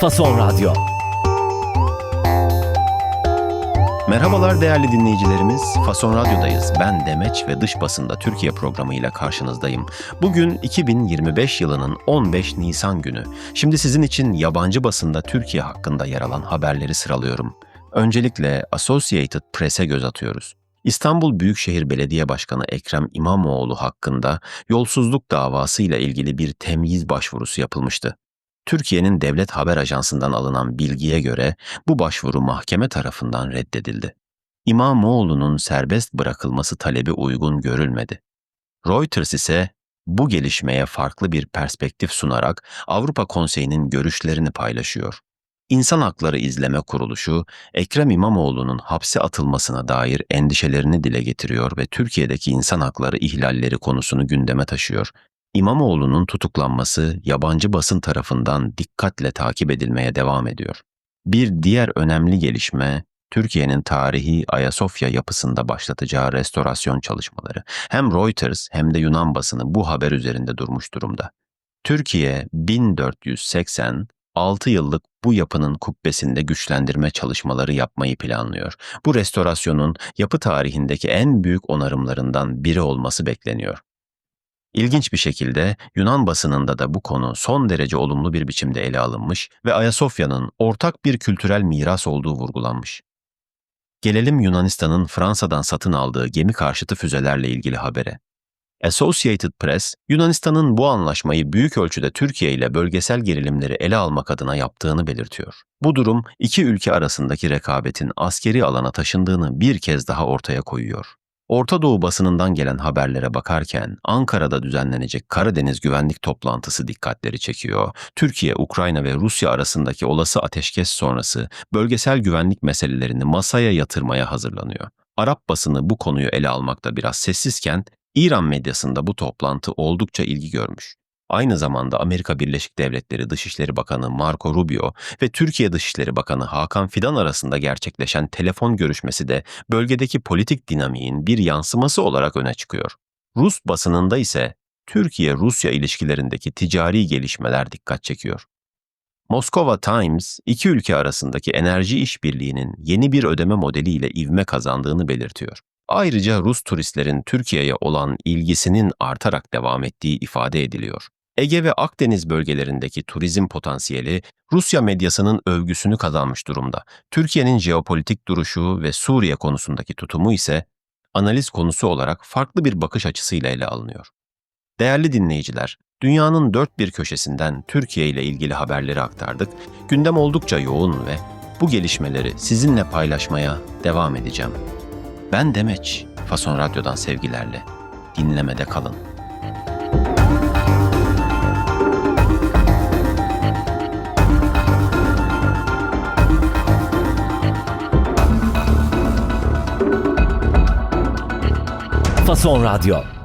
Fason Radyo. Merhabalar değerli dinleyicilerimiz. Fason Radyo'dayız. Ben Demeç ve Dış Basında Türkiye programıyla karşınızdayım. Bugün 2025 yılının 15 Nisan günü. Şimdi sizin için yabancı basında Türkiye hakkında yer alan haberleri sıralıyorum. Öncelikle Associated Press'e göz atıyoruz. İstanbul Büyükşehir Belediye Başkanı Ekrem İmamoğlu hakkında yolsuzluk davası ile ilgili bir temyiz başvurusu yapılmıştı. Türkiye'nin devlet haber ajansından alınan bilgiye göre bu başvuru mahkeme tarafından reddedildi. İmamoğlu'nun serbest bırakılması talebi uygun görülmedi. Reuters ise bu gelişmeye farklı bir perspektif sunarak Avrupa Konseyi'nin görüşlerini paylaşıyor. İnsan Hakları İzleme Kuruluşu, Ekrem İmamoğlu'nun hapse atılmasına dair endişelerini dile getiriyor ve Türkiye'deki insan hakları ihlalleri konusunu gündeme taşıyor. İmamoğlu'nun tutuklanması yabancı basın tarafından dikkatle takip edilmeye devam ediyor. Bir diğer önemli gelişme Türkiye'nin tarihi Ayasofya yapısında başlatacağı restorasyon çalışmaları. Hem Reuters hem de Yunan basını bu haber üzerinde durmuş durumda. Türkiye 1480 6 yıllık bu yapının kubbesinde güçlendirme çalışmaları yapmayı planlıyor. Bu restorasyonun yapı tarihindeki en büyük onarımlarından biri olması bekleniyor. İlginç bir şekilde Yunan basınında da bu konu son derece olumlu bir biçimde ele alınmış ve Ayasofya'nın ortak bir kültürel miras olduğu vurgulanmış. Gelelim Yunanistan'ın Fransa'dan satın aldığı gemi karşıtı füzelerle ilgili habere. Associated Press, Yunanistan'ın bu anlaşmayı büyük ölçüde Türkiye ile bölgesel gerilimleri ele almak adına yaptığını belirtiyor. Bu durum iki ülke arasındaki rekabetin askeri alana taşındığını bir kez daha ortaya koyuyor. Orta Doğu basınından gelen haberlere bakarken Ankara'da düzenlenecek Karadeniz güvenlik toplantısı dikkatleri çekiyor. Türkiye, Ukrayna ve Rusya arasındaki olası ateşkes sonrası bölgesel güvenlik meselelerini masaya yatırmaya hazırlanıyor. Arap basını bu konuyu ele almakta biraz sessizken İran medyasında bu toplantı oldukça ilgi görmüş. Aynı zamanda Amerika Birleşik Devletleri Dışişleri Bakanı Marco Rubio ve Türkiye Dışişleri Bakanı Hakan Fidan arasında gerçekleşen telefon görüşmesi de bölgedeki politik dinamiğin bir yansıması olarak öne çıkıyor. Rus basınında ise Türkiye-Rusya ilişkilerindeki ticari gelişmeler dikkat çekiyor. Moskova Times, iki ülke arasındaki enerji işbirliğinin yeni bir ödeme modeliyle ivme kazandığını belirtiyor. Ayrıca Rus turistlerin Türkiye'ye olan ilgisinin artarak devam ettiği ifade ediliyor. Ege ve Akdeniz bölgelerindeki turizm potansiyeli Rusya medyasının övgüsünü kazanmış durumda. Türkiye'nin jeopolitik duruşu ve Suriye konusundaki tutumu ise analiz konusu olarak farklı bir bakış açısıyla ele alınıyor. Değerli dinleyiciler, dünyanın dört bir köşesinden Türkiye ile ilgili haberleri aktardık. Gündem oldukça yoğun ve bu gelişmeleri sizinle paylaşmaya devam edeceğim. Ben Demeç, Fason Radyo'dan sevgilerle. Dinlemede kalın. Fason Radyo.